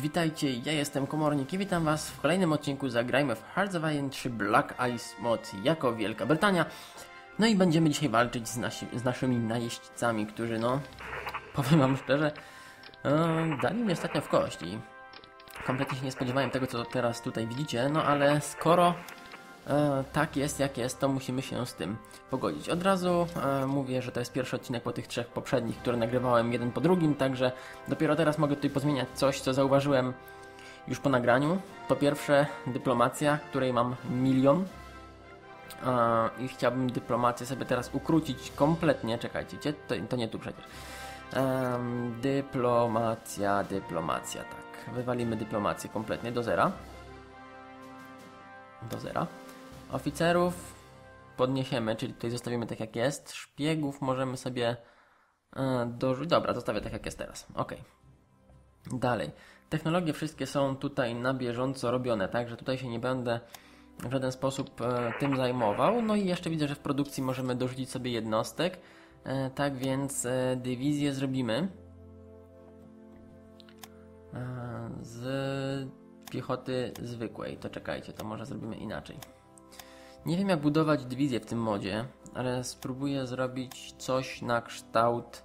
witajcie, ja jestem Komornik i witam was w kolejnym odcinku Zagrajmy w Hearts of Iron 3 Black Ice Mod jako Wielka Brytania. No i będziemy dzisiaj walczyć z, nasi, z naszymi najeźdźcami, którzy no, powiem wam szczerze, e, dali mi ostatnio w kości. Kompletnie się nie spodziewałem tego, co teraz tutaj widzicie, no ale skoro e, tak jest jak jest, to musimy się z tym pogodzić. Od razu e, mówię, że to jest pierwszy odcinek po tych trzech poprzednich, które nagrywałem jeden po drugim, także dopiero teraz mogę tutaj pozmieniać coś, co zauważyłem już po nagraniu. Po pierwsze, dyplomacja, której mam milion. E, I chciałbym dyplomację sobie teraz ukrócić kompletnie. Czekajcie? To, to nie tu przecież. Em, dyplomacja, dyplomacja, tak. Wywalimy dyplomację kompletnie do zera. Do zera. Oficerów podniesiemy, czyli tutaj zostawimy tak jak jest. Szpiegów możemy sobie e, dorzucić. Dobra, zostawię tak jak jest teraz. Ok. Dalej. Technologie wszystkie są tutaj na bieżąco robione, także tutaj się nie będę w żaden sposób e, tym zajmował. No i jeszcze widzę, że w produkcji możemy dorzucić sobie jednostek. E, tak więc dywizję zrobimy z piechoty zwykłej. To czekajcie, to może zrobimy inaczej. Nie wiem jak budować dywizję w tym modzie, ale spróbuję zrobić coś na kształt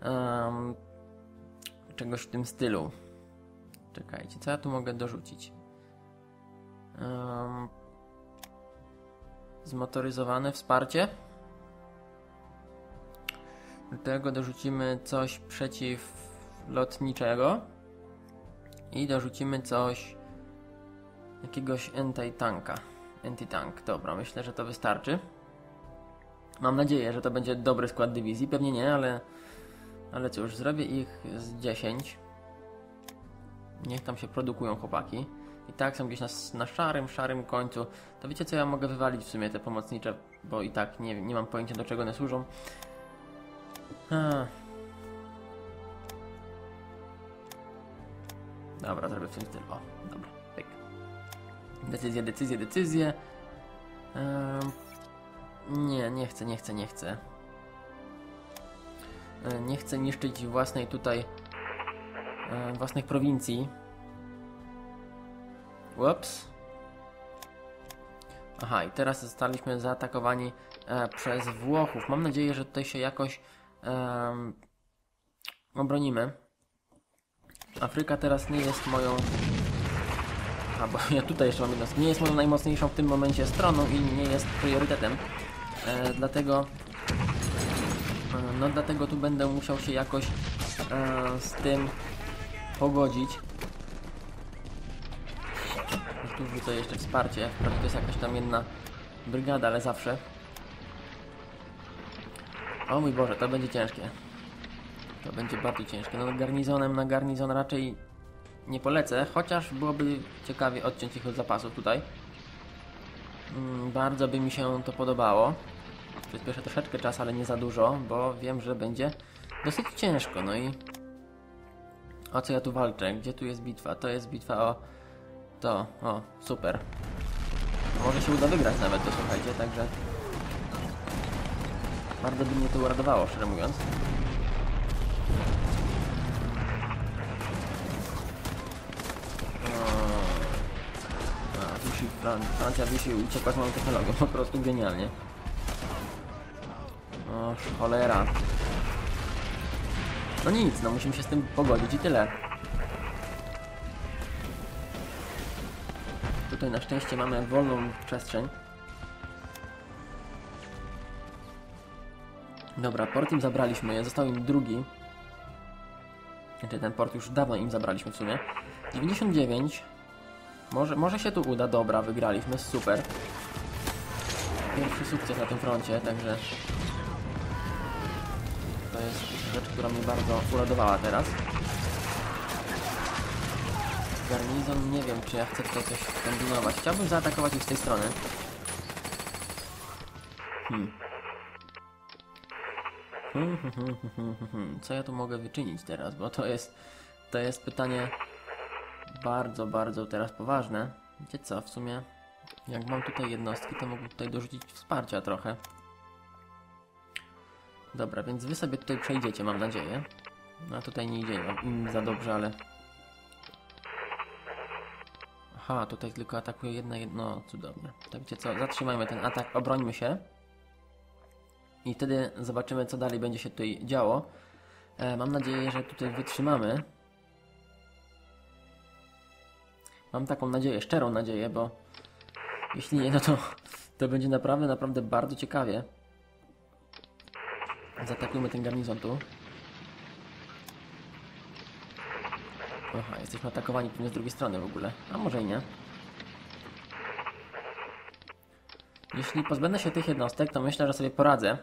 em, czegoś w tym stylu. Czekajcie, co ja tu mogę dorzucić? Um, zmotoryzowane wsparcie. Do tego dorzucimy coś przeciwlotniczego. I dorzucimy coś jakiegoś anti-tanka. Anti-tank, dobra, myślę, że to wystarczy. Mam nadzieję, że to będzie dobry skład dywizji. Pewnie nie, ale, ale cóż, zrobię ich z 10. Niech tam się produkują chłopaki. I tak są gdzieś na, na szarym, szarym końcu. To wiecie co, ja mogę wywalić w sumie te pomocnicze, bo i tak nie, nie mam pojęcia do czego one służą. A. Dobra, zrobię w tym stylu. Decyzje, decyzje, decyzje. Nie, nie chcę, nie chcę, nie chcę. E, nie chcę niszczyć własnej tutaj e, własnych prowincji. Ups. Aha, i teraz zostaliśmy zaatakowani e, przez Włochów. Mam nadzieję, że tutaj się jakoś e, obronimy. Afryka teraz nie jest moją... A, bo ja tutaj jeszcze mam jednostkę. Nie jest moją najmocniejszą w tym momencie stroną i nie jest priorytetem. E, dlatego... E, no dlatego tu będę musiał się jakoś e, z tym pogodzić. Tu wrzucę jeszcze wsparcie. Wprawdzie to jest jakaś tam jedna brygada, ale zawsze. O mój Boże, to będzie ciężkie. To będzie bardzo ciężkie. No garnizonem na garnizon raczej nie polecę, chociaż byłoby ciekawie odciąć ich od zapasów tutaj. Mm, bardzo by mi się to podobało. Przyspieszę troszeczkę czas, ale nie za dużo, bo wiem, że będzie dosyć ciężko. No i o co ja tu walczę? Gdzie tu jest bitwa? To jest bitwa o to. O, super. Może się uda wygrać nawet to, słuchajcie, także bardzo by mnie to uradowało, szczerze mówiąc. A, wisi, Fran Francja wisi uciekła z moją technologią, po prostu genialnie. O, cholera. No nic, no musimy się z tym pogodzić i tyle. Tutaj na szczęście mamy wolną przestrzeń. Dobra, port im zabraliśmy, został im drugi. Znaczy ten port już dawno im zabraliśmy w sumie. 99. Może, może się tu uda, dobra, wygraliśmy, super. Pierwszy sukces na tym froncie, także... To jest rzecz, która mnie bardzo uradowała teraz. Garnizon, nie wiem, czy ja chcę tutaj coś kombinować. Chciałbym zaatakować ich z tej strony. Hmm. Hmm, hmm, hmm. Co ja tu mogę wyczynić teraz? Bo to jest, to jest pytanie bardzo, bardzo teraz poważne. Wiecie co, w sumie jak mam tutaj jednostki, to mogę tutaj dorzucić wsparcia trochę. Dobra, więc wy sobie tutaj przejdziecie, mam nadzieję. No tutaj nie idzie im za dobrze, ale Aha, tutaj tylko atakuje jedna, jedno, cudownie. To wiecie co, zatrzymajmy ten atak, obrońmy się. I wtedy zobaczymy, co dalej będzie się tutaj działo. E, mam nadzieję, że tutaj wytrzymamy. Mam taką nadzieję, szczerą nadzieję, bo jeśli nie, no to, to będzie naprawdę, naprawdę bardzo ciekawie. Zaatakujmy ten garnizon tu. Aha, jesteśmy atakowani pewnie z drugiej strony w ogóle. A może i nie. Jeśli pozbędę się tych jednostek, to myślę, że sobie poradzę.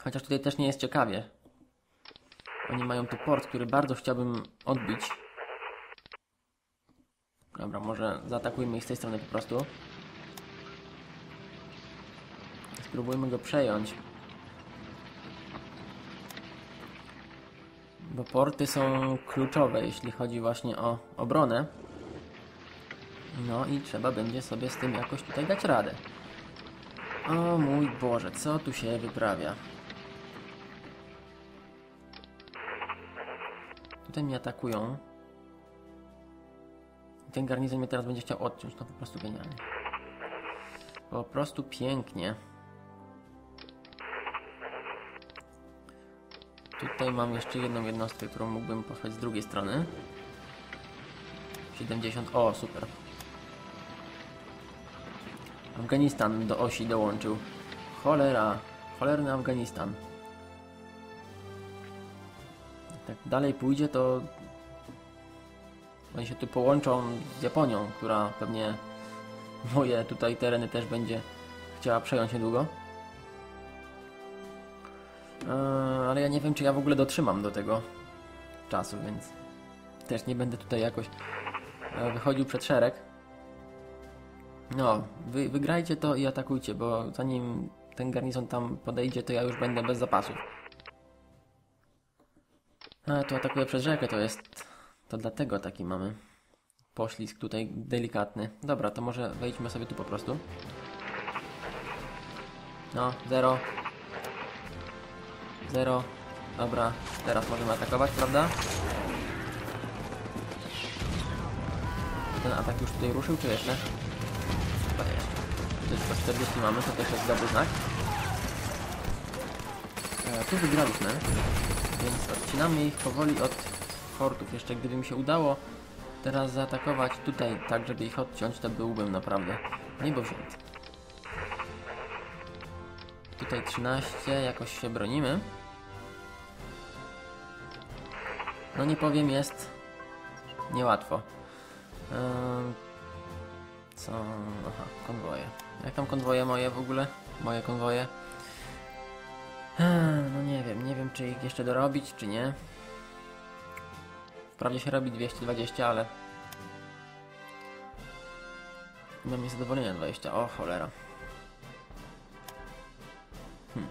Chociaż tutaj też nie jest ciekawie. Oni mają tu port, który bardzo chciałbym odbić. Dobra, może zaatakujmy ich z tej strony po prostu. Spróbujmy go przejąć. Bo porty są kluczowe, jeśli chodzi właśnie o obronę. No i trzeba będzie sobie z tym jakoś tutaj dać radę. O mój Boże, co tu się wyprawia? Tutaj mnie atakują. Ten garnizon mnie teraz będzie chciał odciąć. No po prostu genialnie. Po prostu pięknie. Tutaj mam jeszcze jedną jednostkę, którą mógłbym posłać z drugiej strony. 70. O, super. Afganistan do osi dołączył. Cholera. Cholerny Afganistan. Jak tak dalej pójdzie, to oni się tu połączą z Japonią, która pewnie moje tutaj tereny też będzie chciała przejąć niedługo. Eee, ale ja nie wiem, czy ja w ogóle dotrzymam do tego czasu, więc też nie będę tutaj jakoś e, wychodził przed szereg. No, wy, wygrajcie to i atakujcie, bo zanim ten garnizon tam podejdzie, to ja już będę bez zapasów. A, tu atakuje przez rzekę, to jest... To dlatego taki mamy poślizg tutaj delikatny. Dobra, to może wejdźmy sobie tu po prostu. No, zero. Zero. Dobra, teraz możemy atakować, prawda? Ten atak już tutaj ruszył, czy jeszcze? Chyba jeszcze. Jest 140 mamy, to też jest dobry znak. E, tu wygraliśmy, więc odcinamy ich powoli od fortów. Jeszcze gdyby mi się udało teraz zaatakować tutaj, tak żeby ich odciąć, to byłbym naprawdę niebowzięty. Tutaj 13, jakoś się bronimy. No nie powiem, jest niełatwo. Ehm, co? Aha, konwoje. Jak tam konwoje moje w ogóle? Moje konwoje? Ehm, no nie wiem, nie wiem czy ich jeszcze dorobić, czy nie. Wprawdzie się robi 220, ale... Mam niezadowolenia 20. O cholera. Hmm.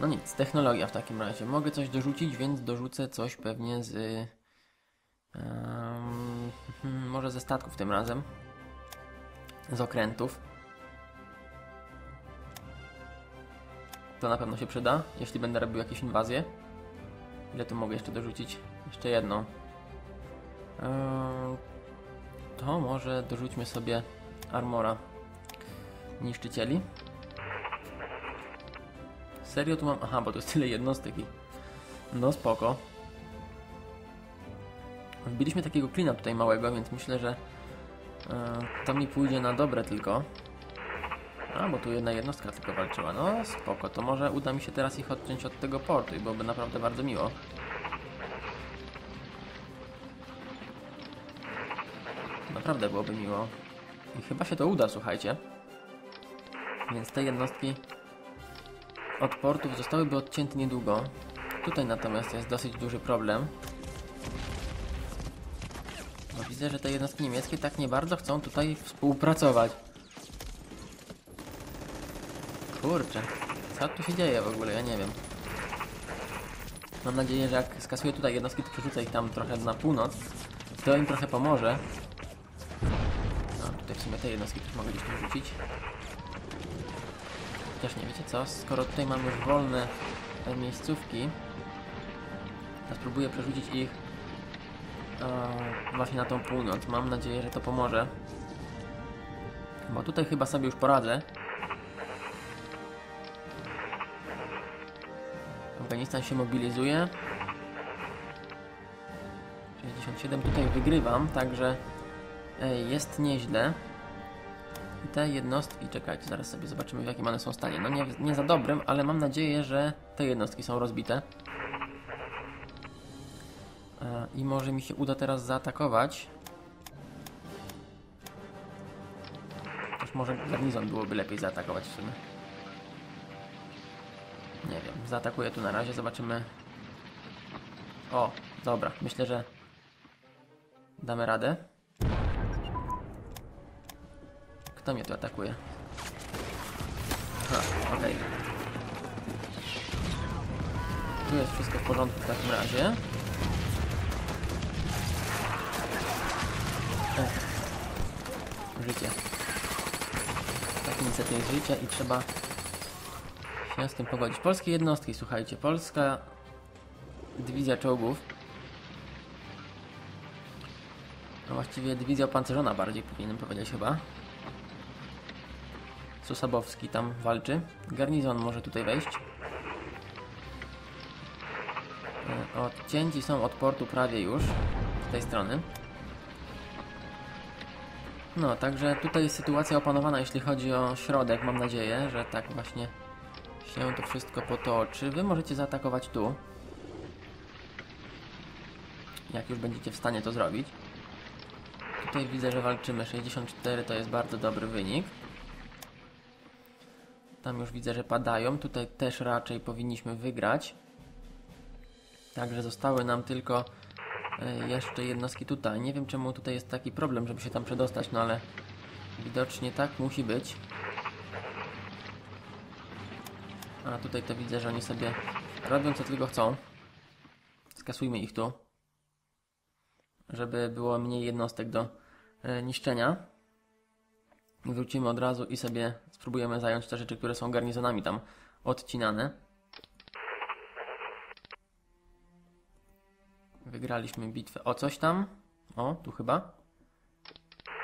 No nic, technologia w takim razie. Mogę coś dorzucić, więc dorzucę coś pewnie z... Um, może ze statków tym razem. Z okrętów. To na pewno się przyda, jeśli będę robił jakieś inwazje. Ile tu mogę jeszcze dorzucić? Jeszcze jedną. Eee, to może dorzućmy sobie armora niszczycieli. Serio tu mam... Aha, bo to jest tyle jednostek i... No spoko. Wbiliśmy takiego klina tutaj małego, więc myślę, że e, to mi pójdzie na dobre tylko. A, bo tu jedna jednostka tylko walczyła. No spoko, to może uda mi się teraz ich odciąć od tego portu i byłoby naprawdę bardzo miło. Naprawdę byłoby miło. I chyba się to uda, słuchajcie. Więc te jednostki od portów zostałyby odcięte niedługo. Tutaj natomiast jest dosyć duży problem. Bo widzę, że te jednostki niemieckie tak nie bardzo chcą tutaj współpracować. Kurczę, co tu się dzieje w ogóle, ja nie wiem. Mam nadzieję, że jak skasuję tutaj jednostki, to przerzucę ich tam trochę na północ. To im trochę pomoże. No, tutaj w sumie te jednostki też mogę gdzieś tu rzucić. Też nie wiecie co, skoro tutaj mam już wolne miejscówki, to spróbuję przerzucić ich e, właśnie na tą północ. Mam nadzieję, że to pomoże. Bo tutaj chyba sobie już poradzę. Afganistan się mobilizuje. 67 tutaj wygrywam, także e, jest nieźle. I te jednostki, czekajcie, zaraz sobie zobaczymy w jakim one są stanie. No nie, nie za dobrym, ale mam nadzieję, że te jednostki są rozbite. E, I może mi się uda teraz zaatakować. Też może garnizon byłoby lepiej zaatakować w sumie. Zaatakuję tu na razie, zobaczymy. O, dobra, myślę, że damy radę. Kto mnie tu atakuje? Aha, okej. Tu jest wszystko w porządku w takim razie. Ech. Życie. Tak niestety jest życie i trzeba się z tym pogodzić. Polskie jednostki, słuchajcie. Polska dywizja czołgów. No właściwie dywizja opancerzona bardziej powinienem powiedzieć chyba. Susabowski tam walczy. Garnizon może tutaj wejść. E, Odcięci są od portu prawie już z tej strony. No, także tutaj sytuacja opanowana, jeśli chodzi o środek. Mam nadzieję, że tak właśnie się to wszystko potoczy. Wy możecie zaatakować tu. Jak już będziecie w stanie to zrobić. Tutaj widzę, że walczymy. 64 to jest bardzo dobry wynik. Tam już widzę, że padają. Tutaj też raczej powinniśmy wygrać. Także zostały nam tylko e, jeszcze jednostki tutaj. Nie wiem czemu tutaj jest taki problem, żeby się tam przedostać, no ale widocznie tak musi być. A tutaj to widzę, że oni sobie robią co tylko chcą. Skasujmy ich tu. Żeby było mniej jednostek do e, niszczenia. Wrócimy od razu i sobie spróbujemy zająć te rzeczy, które są garnizonami tam odcinane. Wygraliśmy bitwę o coś tam. O, tu chyba.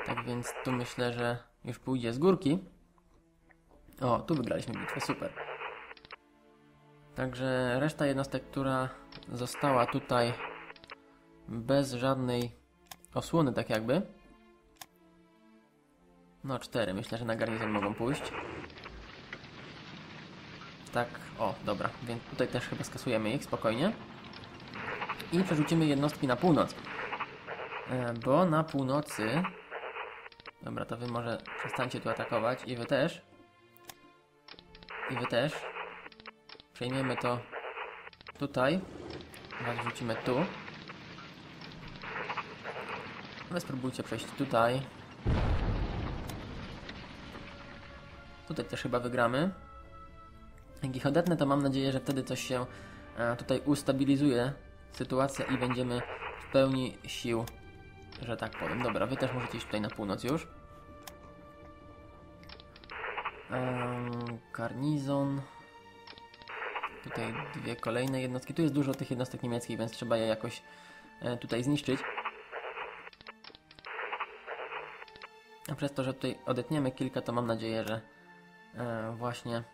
Tak więc tu myślę, że już pójdzie z górki. O, tu wygraliśmy bitwę, super. Także reszta jednostek, która została tutaj bez żadnej osłony, tak jakby. No, cztery. Myślę, że na garnizon mogą pójść. Tak, o, dobra. Więc tutaj też chyba skasujemy ich spokojnie. I przerzucimy jednostki na północ. E, bo na północy... Dobra, to wy może przestańcie tu atakować. I wy też. I wy też. Przejmiemy to tutaj. Was wrzucimy tu. Wy spróbujcie przejść tutaj. Tutaj też chyba wygramy. Jak ich odetnę, to mam nadzieję, że wtedy coś się e, tutaj ustabilizuje sytuacja i będziemy w pełni sił, że tak powiem. Dobra, wy też możecie iść tutaj na północ już. Um, garnizon. Tutaj dwie kolejne jednostki. Tu jest dużo tych jednostek niemieckich, więc trzeba je jakoś e, tutaj zniszczyć. A przez to, że tutaj odetniemy kilka, to mam nadzieję, że e, właśnie...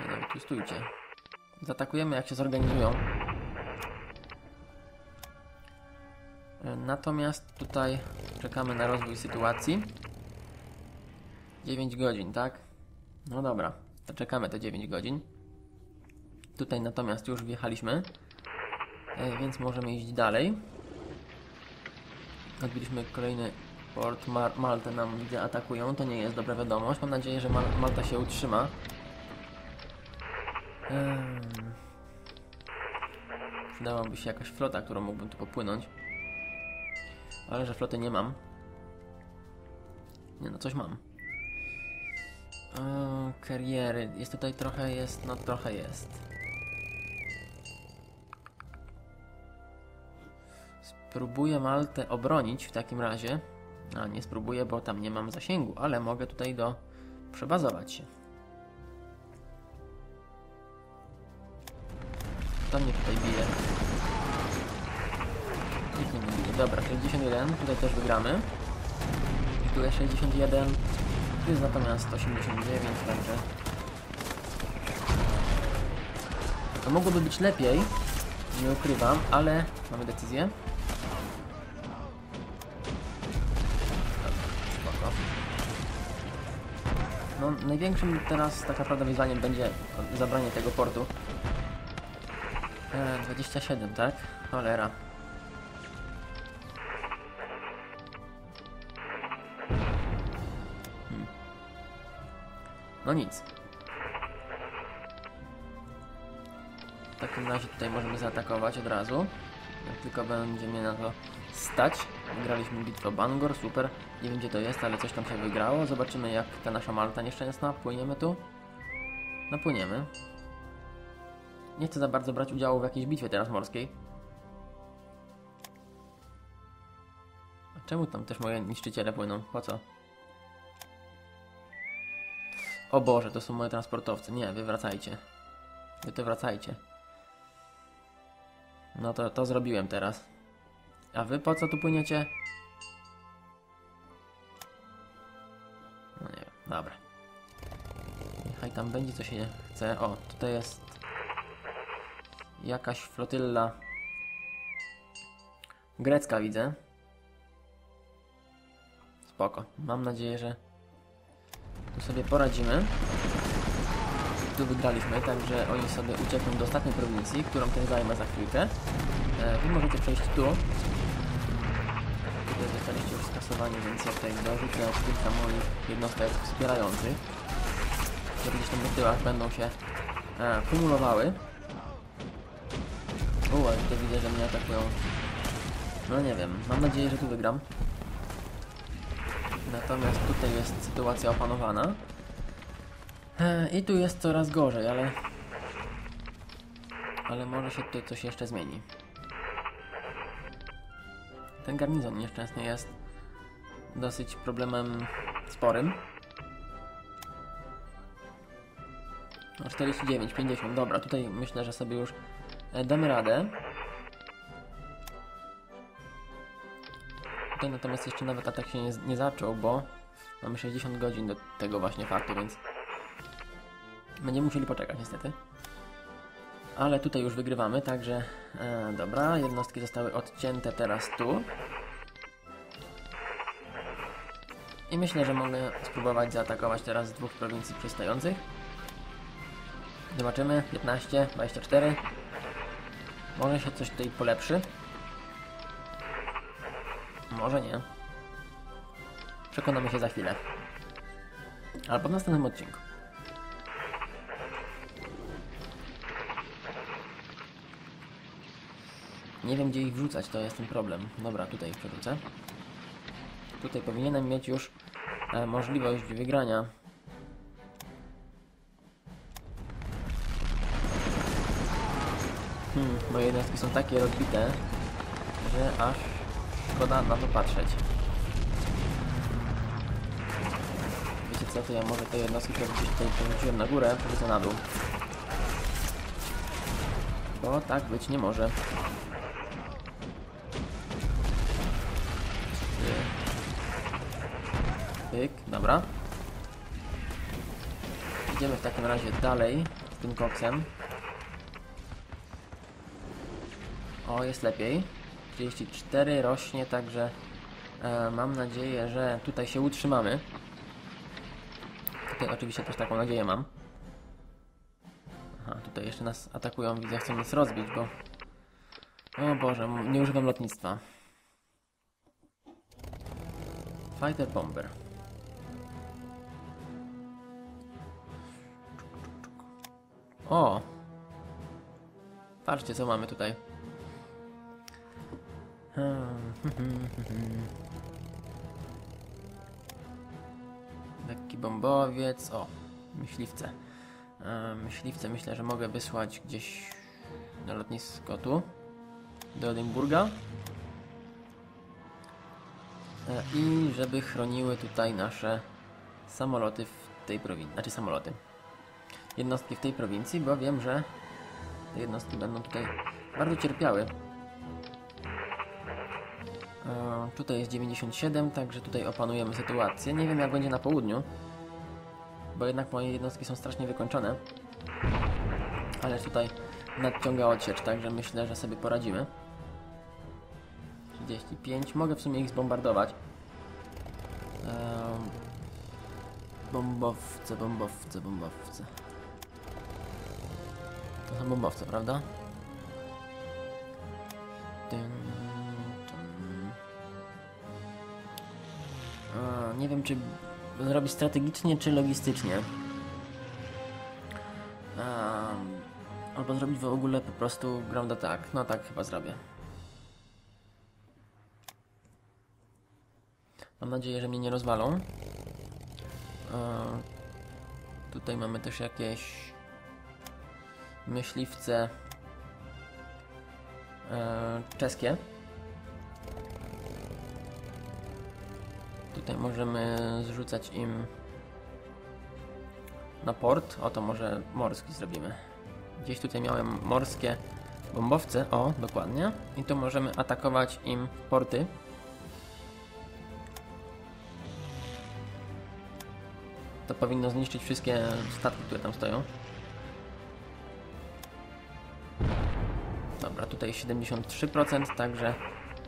Nie, tu stójcie. Zaatakujemy jak się zorganizują. E, natomiast tutaj czekamy na rozwój sytuacji. 9 godzin, tak? No dobra, to czekamy te 9 godzin. Tutaj natomiast już wjechaliśmy, e, więc możemy iść dalej. Odbiliśmy kolejny port. Mar Maltę nam widzę atakują, to nie jest dobra wiadomość. Mam nadzieję, że Mal Malta się utrzyma. Przydałaby się jakaś flota, którą mógłbym tu popłynąć. Ale że floty nie mam. Nie no, coś mam. O, kariery. Jest tutaj trochę jest, no trochę jest. Spróbuję Maltę obronić w takim razie. A nie spróbuję, bo tam nie mam zasięgu, ale mogę tutaj do przebazować się. Kto mnie tutaj bije? Nikt nie bije. Dobra, 61, tutaj też wygramy. Tu jest 61, tu jest natomiast 89, także... To mogłoby być lepiej, nie ukrywam, ale mamy decyzję. Największym teraz tak naprawdę wyzwaniem będzie zabranie tego portu. E, 27, tak? Cholera. Hmm. No nic. W takim razie tutaj możemy zaatakować od razu. Jak tylko będzie mnie na to stać. Wygraliśmy bitwę Bangor, super. Nie wiem gdzie to jest, ale coś tam się wygrało. Zobaczymy jak ta nasza Malta nieszczęsna. Płyniemy tu? No płyniemy. Nie chcę za bardzo brać udziału w jakiejś bitwie teraz morskiej. A czemu tam też moje niszczyciele płyną? Po co? O Boże, to są moje transportowce. Nie, wy wracajcie. Wy to wracajcie. No to, to zrobiłem teraz. A wy po co tu płyniecie? No nie wiem, dobra. Niechaj tam będzie co się chce. O, tutaj jest jakaś flotylla grecka widzę. Spoko. Mam nadzieję, że tu sobie poradzimy. Tu wygraliśmy, także oni sobie uciekną do ostatniej prowincji, którą też zajmę za chwilkę. E, wy możecie przejść tu. Tutaj zostaliście już skasowani, więc ja tutaj dorzucę kilka moich jednostek wspierających, które gdzieś tam na tyłach będą się e, kumulowały. Ale to widzę, że mnie atakują. No nie wiem, mam nadzieję, że tu wygram. Natomiast tutaj jest sytuacja opanowana. E, I tu jest coraz gorzej, ale... Ale może się tutaj coś jeszcze zmieni. Ten garnizon nieszczęsny jest dosyć problemem sporym. No 49, 50, dobra, tutaj myślę, że sobie już e, damy radę. Tutaj natomiast jeszcze nawet atak się nie, nie zaczął, bo mamy 60 godzin do tego właśnie faktu, więc będziemy musieli poczekać niestety. Ale tutaj już wygrywamy, także e, dobra, jednostki zostały odcięte teraz tu. I myślę, że mogę spróbować zaatakować teraz z dwóch prowincji przystających. Zobaczymy, 15, 24. Może się coś tutaj polepszy. Może nie. Przekonamy się za chwilę. Albo w następnym odcinku. Nie wiem gdzie ich wrzucać, to jest ten problem. Dobra, tutaj ich przerzucę. Tutaj powinienem mieć już e, możliwość wygrania. Hmm, moje jednostki są takie rozbite, że aż szkoda na to patrzeć. Wiecie co, to ja może te jednostki, które tutaj przerzuciłem na górę, przerzucę na dół. Bo tak być nie może. Dobra. Idziemy w takim razie dalej z tym koksem. O, jest lepiej. 34 rośnie, także e, mam nadzieję, że tutaj się utrzymamy. Tutaj oczywiście też taką nadzieję mam. Aha, tutaj jeszcze nas atakują, widzę, chcą nas rozbić, bo... O Boże, nie używam lotnictwa. Fighter Bomber. O! Patrzcie, co mamy tutaj. Lekki bombowiec. O, myśliwce. E, myśliwce myślę, że mogę wysłać gdzieś na lotnisko tu. Do Edynburga. E, I żeby chroniły tutaj nasze samoloty w tej prowincji. Znaczy samoloty. Jednostki w tej prowincji, bo wiem, że te jednostki będą tutaj bardzo cierpiały. E, tutaj jest 97, także tutaj opanujemy sytuację. Nie wiem jak będzie na południu, bo jednak moje jednostki są strasznie wykończone. Ale tutaj nadciąga odsiecz, także myślę, że sobie poradzimy. 35, mogę w sumie ich zbombardować. Ehm, bombowce, bombowce, bombowce. To są bombowce, prawda? A, nie wiem, czy zrobić strategicznie, czy logistycznie. A, albo zrobić w ogóle po prostu ground attack. No tak chyba zrobię. Mam nadzieję, że mnie nie rozwalą. E, tutaj mamy też jakieś myśliwce e, czeskie. Tutaj możemy zrzucać im na port. O, to może morski zrobimy. Gdzieś tutaj miałem morskie bombowce. O, dokładnie. I tu możemy atakować im porty. To powinno zniszczyć wszystkie statki, które tam stoją. Tutaj 73%, także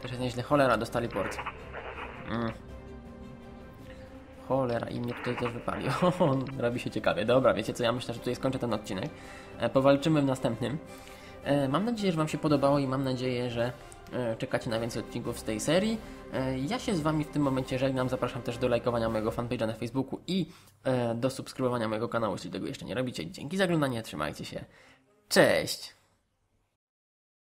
też jest nieźle. Cholera, dostali port. Mm. Cholera, i mnie tutaj też wypali. Robi się ciekawie. Dobra, wiecie co, ja myślę, że tutaj skończę ten odcinek. E, powalczymy w następnym. E, mam nadzieję, że Wam się podobało i mam nadzieję, że e, czekacie na więcej odcinków z tej serii. E, ja się z Wami w tym momencie żegnam. Zapraszam też do lajkowania mojego fanpage'a na Facebooku i e, do subskrybowania mojego kanału, jeśli tego jeszcze nie robicie. Dzięki za oglądanie, trzymajcie się. Cześć!